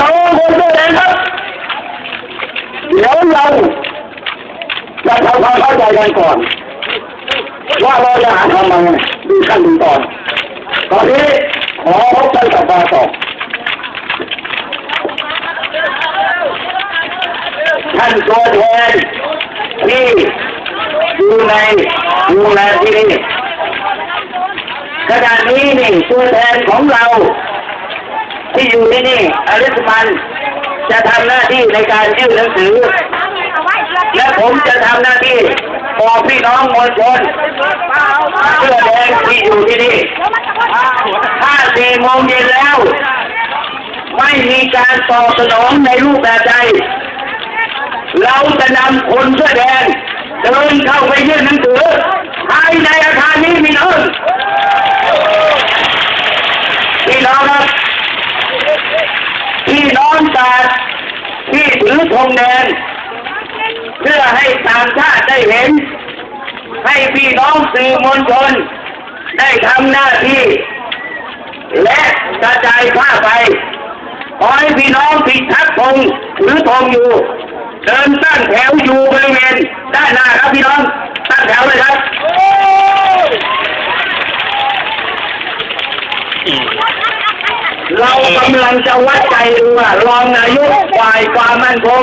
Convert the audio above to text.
น้องคนเสื้อแดงครับ เดี๋ยวเราจะทำความเข้าใจกันก่อน ว่าเราจะหาทำมาไงดูขั้นดูตอนตอนนี้ขอพบกันกับมาห์ต่อท่านตัวแทนที่อยู่ในอยู่ในที่นี่ขณะนี้นี่ตัวแทนของเรา ที่อยู่ที่นี่อลิสมันจะทำหน้าที่ในการยื่นหนังสือ และผมจะทำหน้าที่บอกพี่น้องมวลชนเสื้อแดงที่อยู่ที่นี่ถ้าสี่โมงเย็นแล้ว ไม่มีการตอบสนองในรูปแบบใดเราจะนำคนเสื้อแดงเดินเข้าไปยื่นหนังสือภายในอาคารนี้มีน้องพี่น้องครับาดที่ถือธงแดงเพื่อให้ต่างชาติได้เห็น ให้พี่น้องสื่อมวลชน ได้ทำหน้าที่ และกระจายผ้าไปขอให้พี่น้องปิดทักธงถือธงอยู่เดินตั้งแถวอยู่บริเวณด้านหน้าครับพี่น้องตั้งแถวเลยครับ เรากำลังจะวัดใจดูว่ารองนายกฝ่ายความมั่นคง